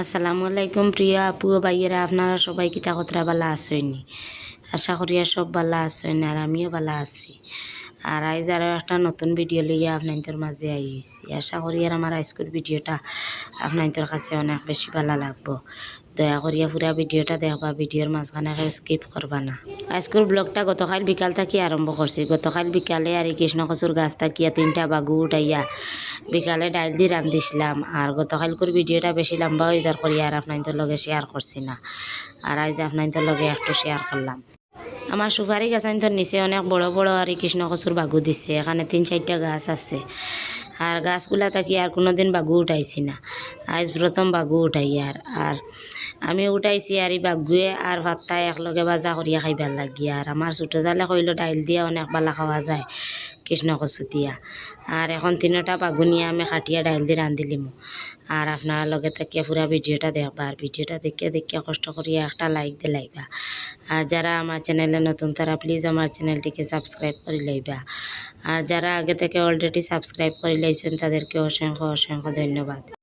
আসসালামু আলাইকুম প্রিয় আপু ভাইয়েরা, আপনারা সবাই কিতা কতরা বালা আসেনি আশা করি সব বালা আসেন আর আমিও বালা আছি। আর আইজ আরও একটা নতুন ভিডিও লইয়া আপনাদের মাঝে আইছি। আশা করি আর আমার আজকের ভিডিওটা আপনাদের কাছে অনেক বেশি ভালো লাগবো। দয়া করিয়া পুরা ভিডিওটা দেখবা ভিডিওর মাঝখানে স্কিপ করবা না। আজকের ব্লগটা গতকাল বিকাল থাকি আরম্ভ করছি গতকাল বিকালে আর এই কৃষ্ণকচুর গাছ থাকিয়া তিনটা বাগু উঠাইয়া বিকালে ডাইল দিয়ে রান্ধিছিলাম আর গতকালকুর ভিডিওটা বেশি লম্বা হয়ে যার করি আর আপনাদের লগে শেয়ার করছি না। আর আজ আপনাদের লগে একটু শেয়ার করলাম আমার সুপারি গাছ তো নিচে অনেক বড় বড় আর এই কৃষ্ণকচুর বাগু দিচ্ছে এখানে তিন চারটা গাছ আছে। আর গাছগুলা থাকি আর কোনোদিন বাগু উঠাইছি না। আজ প্রথম বাগু উঠাই আর আর আমি উঠাইছি আর বাগুয়ে আর ভাতটা একলগে বাজা করিয়া খাইবার লাগি আর আমার ছোটো জালে কইলো ডাইল দিয়া অনেক বালা খাওয়া যায় কৃষ্ণ কচু দিয়া আর এখন তিনোটা বাগুনিয়া আমি কাটিয়া ডাইল দিয়ে রান্ধিলিম আর আপনার লগে থাকিয়া পুরা ভিডিওটা দেখবা আর ভিডিওটা দেখিয়া দেখিয়া কষ্ট করিয়া একটা লাইক দিয়ে লাইবা। আর যারা আমার চ্যানেলে নতুন তারা প্লিজ আমার চ্যানেলটিকে সাবস্ক্রাইব করে লইবা। আর যারা আগে থেকে অলরেডি সাবস্ক্রাইব করে লাইছেন, তাদেরকে অসংখ্য অসংখ্য ধন্যবাদ।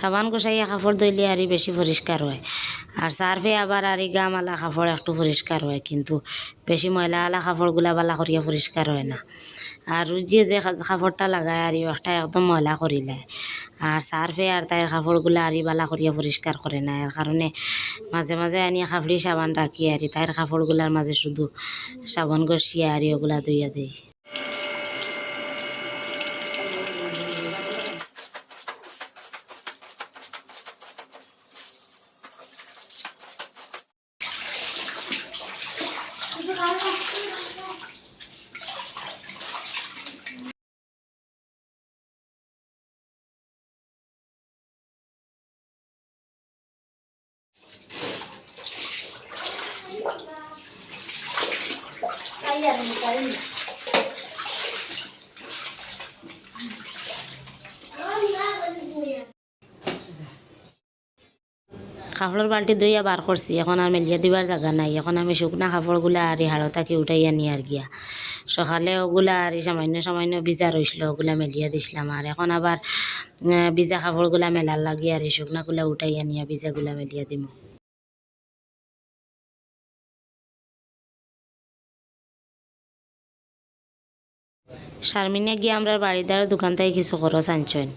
সাবান গোসাইয়া কাপড় ধুইলে আরই বেশি পরিষ্কার হয়। আর সার্ফে আবার আরই গামালা কাপড় একটু পরিষ্কার হয়, কিন্তু বেশি ময়লা আলা কাপড়গুলা বালা করিয়া পরিষ্কার হয় না। আর রুজিয়ে যে কাপড়টা লাগায় আর একটা একদম ময়লা করিলে আর সার্ফে আর তার কাপড়গুলা আরই বালা করিয়া পরিষ্কার করে না। এর কারণে মাঝে মাঝে আনি কাপড়ি সাবান রাখি আর তার কাপড়গুলার মাঝে শুধু সাবান গসিয়া আর ওগুলা ধুইয়া দেই। কাপড়ের বালতি দইয়া বার করছি এখন আর মেলিয়া দিবার জায়গা নাই। এখন আমি শুকনা কাপড়গুলা আর হাড়ো থাকি উঠাইয়া নিয়ে আর গিয়া। সকালে ওগুলা আর সামান্য সামান্য ভিজা রইছিল ওগুলা মেলিয়া দিছিলাম আর এখন আবার ভিজা কাপড়গুলা মেলার লাগি আর শুকনাগুলা উঠাইয়া নিয়ে ভিজাগুলা মেলিয়া দিম। শারমিনে গিয়ে আমরা বাড়িদার দোকান থেকে কিছু খরচ আনছেন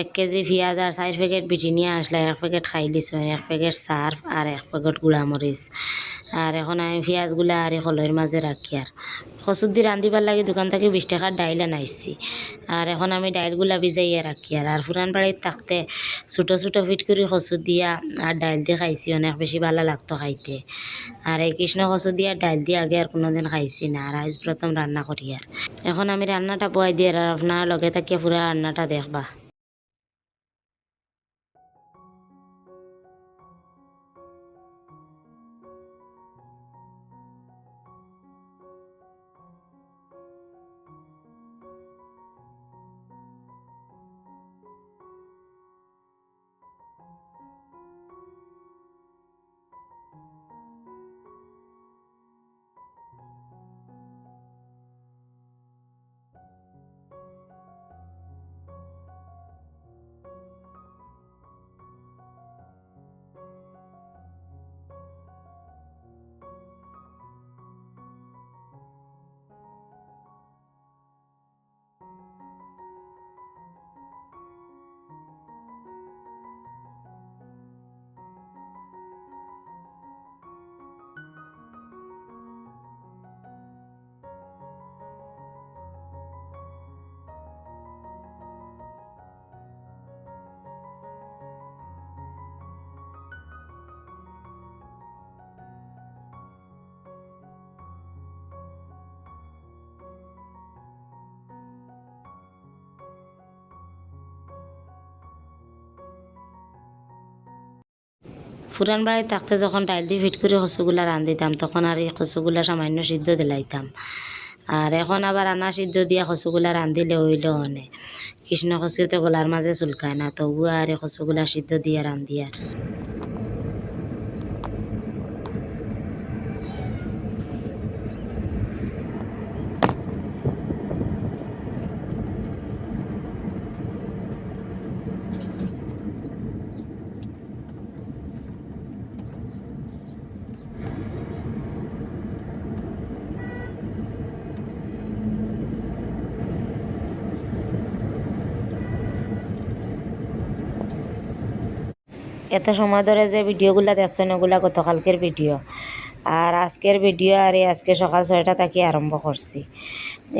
এক কেজি পেঁয়াজ আর চার প্যাকেট বিটি নিয়ে আসলে এক প্যাকেট খাই দিছো, এক প্যাকেট সার্ফ আর এক প্যাকেট গুঁড়া মরিচ আর এখন আমি পেঁয়াজগুলা আর কলের মাঝে রাখি আর কচুর দি রান্ধিবার লাগে, দোকান থেকে বিশ টাকার ডাইল আনাইছি আর এখন আমি ডাইলগুলা ভিজাইয়া রাখি আর আর পুরান বাড়িতে থাকতে ছোটো ছোটো ফিট করে কচু দিয়া আর ডাইল দিয়ে খাইছি, অনেক বেশি ভালো লাগতো খাইতে। আর এই কৃষ্ণ কচু দিয়া ডাইল দিয়ে আগে আর কোনোদিন খাইছি না আর আজ প্রথম রান্না করি আর এখন আমি রান্নাটা বয় দিয়ে আর আপনার লগে থাকিয়া পুরা রান্নাটা দেখবা। পুরান বাড়ি থাকতে যখন ডাইল দিয়ে ফিট করে কচুগুলা দিতাম তখন আর এই কচুগুলা সামান্য সিদ্ধ দিলাইতাম আর এখন আবার আনা সিদ্ধ দিয়া কচুগুলা রান্ধিলে হইল অনে। কৃষ্ণ কচুতে গোলার মাঝে চুলকায় না তবু আর এই কচুগুলা সিদ্ধ দিয়া রান্ধি আর এত সময় ধরে যে ভিডিওগুলো দেখছেন ওগুলা গতকালকের ভিডিও। আর আজকের ভিডিও আর আজকে সকাল ছয়টা থেকে আরম্ভ করছি।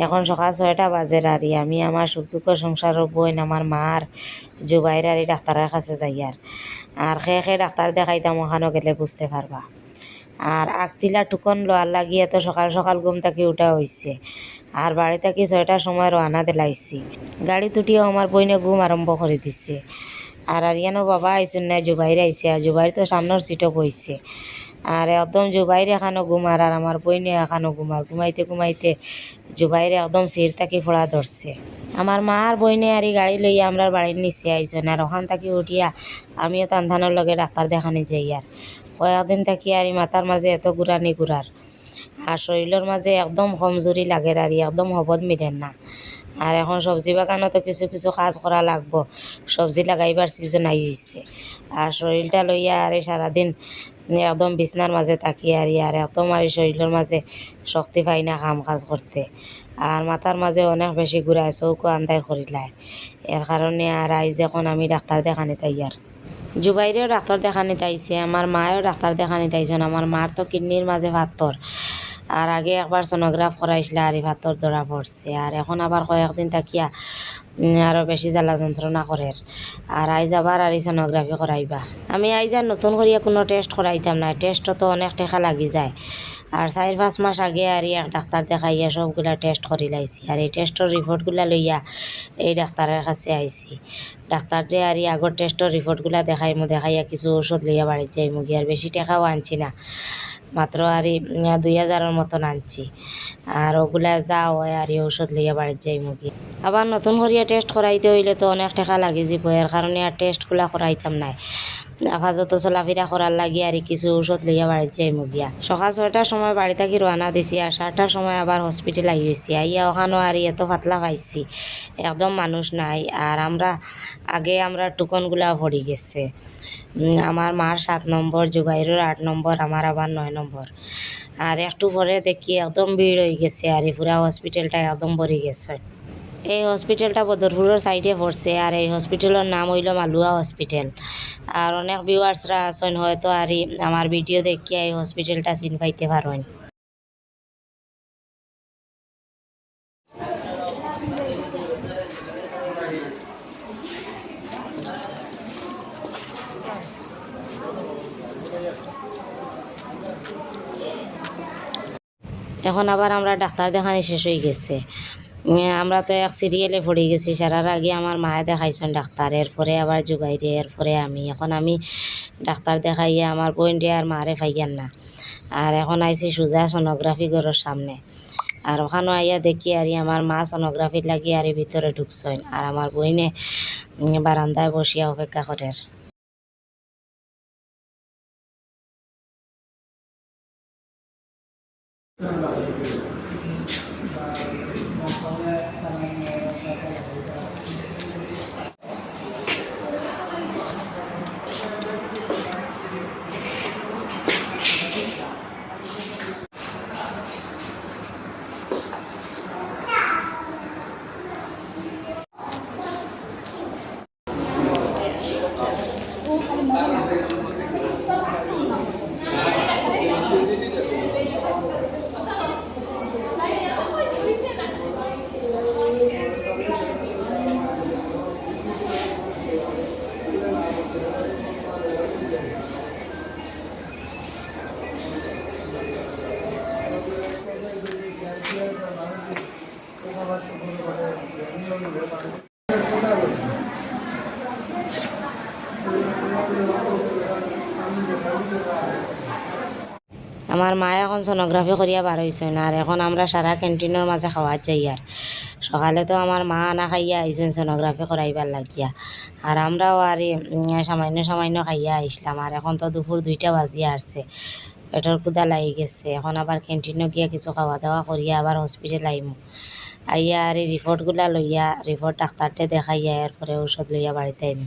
এখন সকাল ছয়টা বাজের আর আমি আমার সুখ দুঃখ সংসার বইন আমার মার জুবাইর আর ডাক্তারের কাছে যাই আর আর খে খে ডাক্তার দেখাইতাম ওখানেও গেলে বুঝতে পারবা আর আগটিলা টুকন লোয়ার লাগিয়ে তো সকাল সকাল ঘুম থেকে উঠা হয়েছে আর বাড়ি থেকে ছয়টার সময় রওনা দিলাইছি গাড়ি তুটিও আমার বইনে ঘুম আরম্ভ করে দিছে। আর আরিয়ানোর বাবা আইসুন না জুবাইর আইসে আর জুবাইর তো সামনের সিটও বইছে। আর একদম জুবাইর এখানো ঘুমার, আর আমার বইনে এখানো ঘুমার। ঘুমাইতে ঘুমাইতে জুবাইরে একদম সিট থাকি ফোড়া ধরছে। আমার মা আর বইনে আর গাড়ি লইয়া আমরা বাড়ির নিচে আইসন, আর ওখান থাকি উঠিয়া আমিও তান্ধানোর লগে ডাক্তার দেখানি যাই আর। কয়েকদিন থাকি আর মাথার মাঝে এত ঘুরানি ঘুরার। আর শরীরের মাঝে একদম কমজোরি লাগে আর একদম হবদ মিলেন না। আর এখন সবজি বাগানও তো কিছু কিছু কাজ করা লাগবো। সবজি লাগাইবার সিজন আই হয়েছে আর শরীরটা লইয়া আর সারাদিন একদম বিছনার মাঝে থাকি আর ই, আর একদম এই শরীরের মাঝে শক্তি পাই না কাম কাজ করতে। আর মাথার মাঝে অনেক বেশি ঘুরায়, চৌকো আন্দায় করিলায় এর কারণে আর আইজ এখন আমি ডাক্তার দেখানি তাই আর। জুবাইরেও ডাক্তার দেখানি তাইছে, আমার মায়েও ডাক্তার দেখানি তাইছেন আমার মার তো কিডনির মাঝে পাথর আর আগে একবার সোনোগ্রাফ করাইছিল আর পাথর ধরা পড়ছে। আর এখন আবার কয়েকদিন থাকিয়া উম, আরও বেশি জ্বালা যন্ত্রণা করে। আর আইজ আবার আর সোনোগ্রাফি করাইবা। আমি আইজ আর নতুন করিয়া কোনো টেস্ট করাইতাম না। টেস্টও তো অনেক টাকা লাগি যায়। আর চার পাঁচ মাস আগে আর এক ডাক্তার দেখাইয়া সবগুলা টেস্ট করি লাইছি। আর এই টেস্টর রিপোর্টগুলা লইয়া এই ডাক্তারের কাছে আইছি। ডাক্তাররে আর আগর টেস্টর রিপোর্টগুলা দেখাই মো দেখাইয়া কিছু ওষুধ লইয়া বাড়িতে যাই মুগি আর বেশি টাকাও আনছি না। মাত্র আর দুই হাজারের মতন আনছি। আর ওগুলা যা হয় আর ঔষধ লইয়া বাড়িতে যাই মুগি আবার নতুন করিয়া টেস্ট করাইতে হইলে তো অনেক টাকা লাগি যাব এর কারণে আর টেস্টগুলা করাইতাম নাই। আপাতত চলাফেরা করার লাগি আর কিছু ঔষধ লইয়া বাড়িতে যাই মুগিয়া সকাল ছয়টার সময় বাড়ি থাকি রওনা দিছি আর সাতটার সময় আবার হসপিটাল আই হয়েছি আইয়া ওখানেও আর এত পাতলা পাইছি। একদম মানুষ নাই আর আমরা আগে আমরা টুকনগুলা ভরি গেছে। আমার মার সাত নম্বর জুবাইরের আট নম্বর আমার আবার নয় নম্বর আর একটু পরে দেখি একদম ভিড় হয়ে গেছে আর এই পুরা হসপিটালটা একদম ভরে গেছে। এই হসপিটালটা বদরপুরের সাইডে পড়ছে আর এই হসপিটালের নাম হইল মালুয়া হসপিটাল আর অনেক ভিউয়ার্সরা আছেন হয়তো আর আমার ভিডিও দেখিয়া এই হসপিটালটা চিন পাইতে পারেন এখন আবার আমরা ডাক্তার দেখানি শেষ হয়ে গেছে। আমরা তো এক সিরিয়ালে পড়ে গেছি, সারার আগে আমার মায়ে দেখাইছেন ডাক্তার, এরপরে আবার জুগাইরে, এরপরে আমি। এখন আমি ডাক্তার দেখাইয়া আমার বোন রে আর মারে ফাইয়ান না। আর এখন আইছি সুজা সোনোগ্রাফি ঘরের সামনে। আর ওখানে আইয়া দেখি আর আমার মা সোনোগ্রাফি লাগি আর ভিতরে ঢুকছেন। আর আমার বইনে বারান্দায় বসিয়া অপেক্ষা করে। আমার মা এখন সোনোগ্রাফি করিয়া বার হয়েছে না আর এখন আমরা সারা ক্যান্টিনের মাঝে খাওয়া যাই আর সকালে তো আমার মা আনা খাইয়া আইসেন সোনোগ্রাফি করাইবার লাগিয়া। আর আমরাও আর সামান্য সামান্য খাইয়া আইসলাম আর এখন তো দুপুর দুইটা বাজিয়া আসছে পেটর কুদা লাগি গেছে। এখন আবার ক্যান্টিনে গিয়া কিছু খাওয়া দাওয়া করিয়া আবার হসপিটাল আইমু আইয়া আর এই রিপোর্টগুলা লইয়া রিপোর্ট ডাক্তারটে দেখাইয়া এরপরে ঔষধ লইয়া বাড়িতে আইমু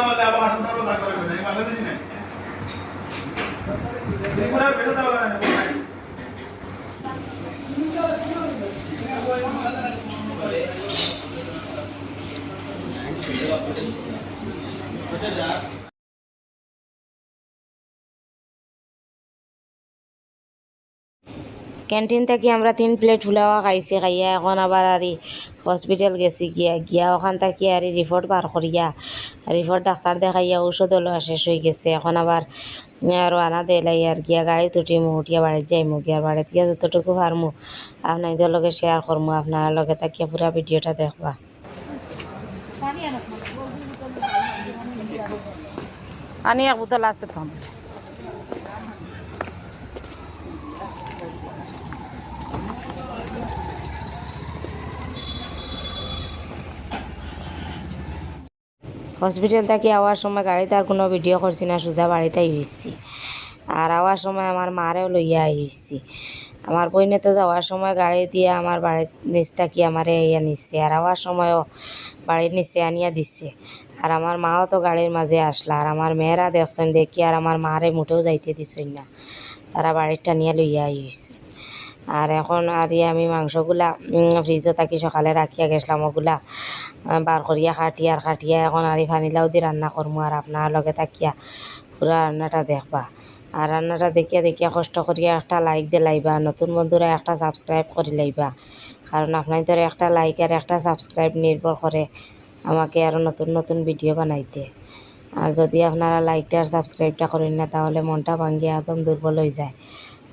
কথা আবার আঠারো টাকা দাগ করবে না বাংলাদেশি নাই ত্রিপুরার বেশা Thank you. ক্যান্টিন থেকে আমরা তিন প্লেট ফুলাওয়া খাইছি খাইয়া এখন আবার আর হসপিটাল গেছি গিয়া গিয়া ওখান থেকে আর রিপোর্ট বার করিয়া রিপোর্ট ডাক্তার দেখাইয়া ঔষধ লওয়া শেষ হয়ে গেছে। এখন আবার আর আনা দেলাই আর গিয়া গাড়ি উঠিমু উঠিয়া বাড়িত যাইমু গিয়া বাড়িত গিয়া যতটুকু পারমু আপনাদের লগে শেয়ার করমু আপনার লগে তাকিয়া পুরা ভিডিওটা দেখবা। পানি এক বোতল আছে তো হসপিটাল থেকে আওয়ার সময় গাড়িতে আর কোনো ভিডিও করছি না, সোজা বাড়িতেই হয়েছি আর আওয়ার সময় আমার মারেও লইয়া আইসছি আমার বইনে তো যাওয়ার সময় গাড়ি দিয়ে আমার বাড়ির নিচ থাকি আমারে ইয়া নিচ্ছে আর আওয়ার সময়ও বাড়ির নিচে আনিয়া দিচ্ছে আর আমার মাও তো গাড়ির মাঝে আসলা, আর আমার মেয়েরা দেখছেন দেখি আর আমার মারে মুঠেও যাইতে দিছেন না। তারা বাড়িরটা নিয়ে লইয়া আইসছে আর এখন আর আমি মাংসগুলা ফ্রিজে থাকি সকালে রাখিয়া গেছিলাম ওগুলা বার করিয়া কাটিয়া আর কাটিয়া এখন আর ফানিলাও দিয়ে রান্না করব আর আপনার লগে থাকিয়া পুরা রান্নাটা দেখবা। আর রান্নাটা দেখিয়া দেখিয়া কষ্ট করিয়া একটা লাইক দিয়ে লাইবা, নতুন বন্ধুরা একটা সাবস্ক্রাইব করে লাইবা। কারণ আপনাদের একটা লাইক আর একটা সাবস্ক্রাইব নির্ভর করে আমাকে আরও নতুন নতুন ভিডিও বানাইতে। আর যদি আপনারা লাইকটা আর সাবস্ক্রাইবটা করেন না তাহলে মনটা ভাঙ্গিয়ে একদম দুর্বল হয়ে যায়।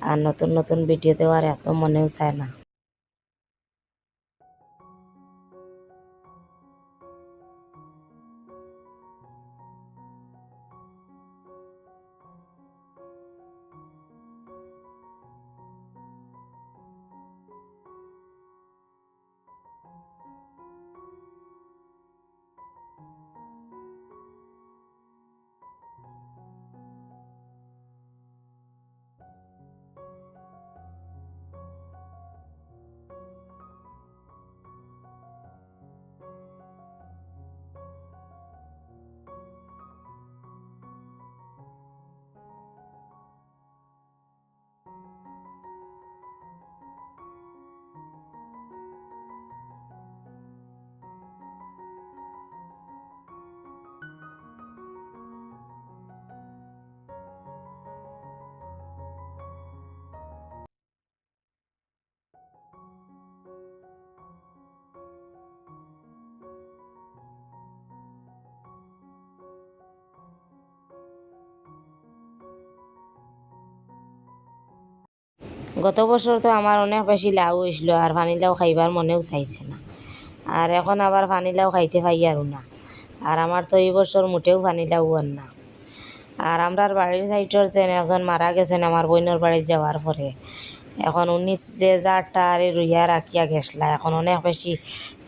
আর নতুন নতুন ভিডিও দেওয়ার এত মনেও চায় না। গত বছর তো আমার অনেক বেশি লাউ হয়েছিল আর পানিলাও খাইবার মনেও চাইছে না। আর এখন আবার পানিলাও খাইতে পাই আর না। আর আমার তো এই বছর মোটেও পানিলাও আর না। আর আমরার বাড়ির সাইডের যে একজন মারা গেছেন আমার বোনের বাড়ি যাওয়ার পরে এখন উনি যে জারটা আর রুইয়া রাখিয়া গেছলা। এখন অনেক বেশি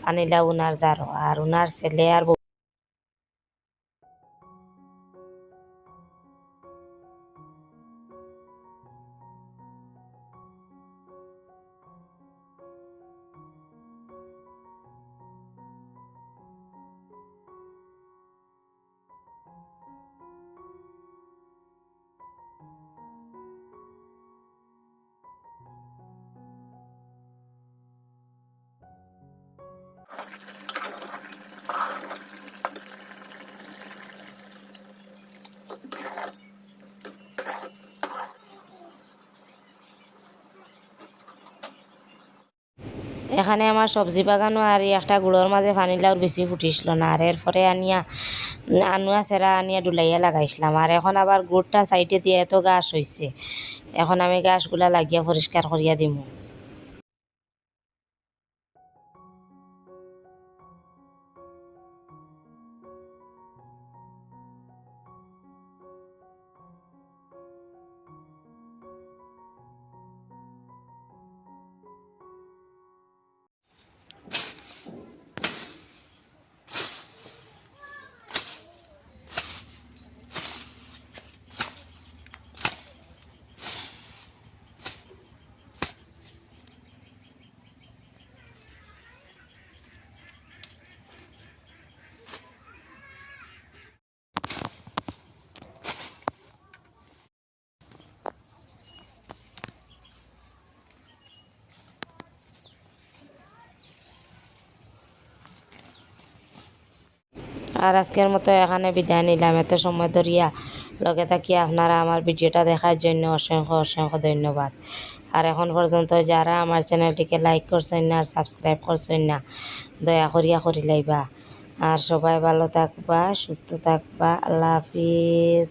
পানিলাও উনার জারো আর উনার ছেলে আর এখানে আমার সবজি বাগানও আর একটা গুড়োর মাঝে পানিলাউর বেশি ফুটিছিল না। আর এরপরে আনিয়া আনুয়া সেরা আনিয়া ডুলাইয়া লাগাইছিলাম। আর এখন আবার গুড়টা সাইডে দিয়ে এত গাছ হয়েছে এখন আমি গাছগুলা লাগিয়া পরিষ্কার করিয়া দিমু। আর আজকের মতো এখানে বিদায় নিলাম। এত সময় ধরিয়া লগে থাকি আপনারা আমার ভিডিওটা দেখার জন্য অসংখ্য অসংখ্য ধন্যবাদ। আর এখন পর্যন্ত যারা আমার চ্যানেলটিকে লাইক করছেন না আর সাবস্ক্রাইব করছেন না, দয়া করিয়া করি লাইবা। আর সবাই ভালো থাকবা, সুস্থ থাকবা। আল্লাহ হাফিজ।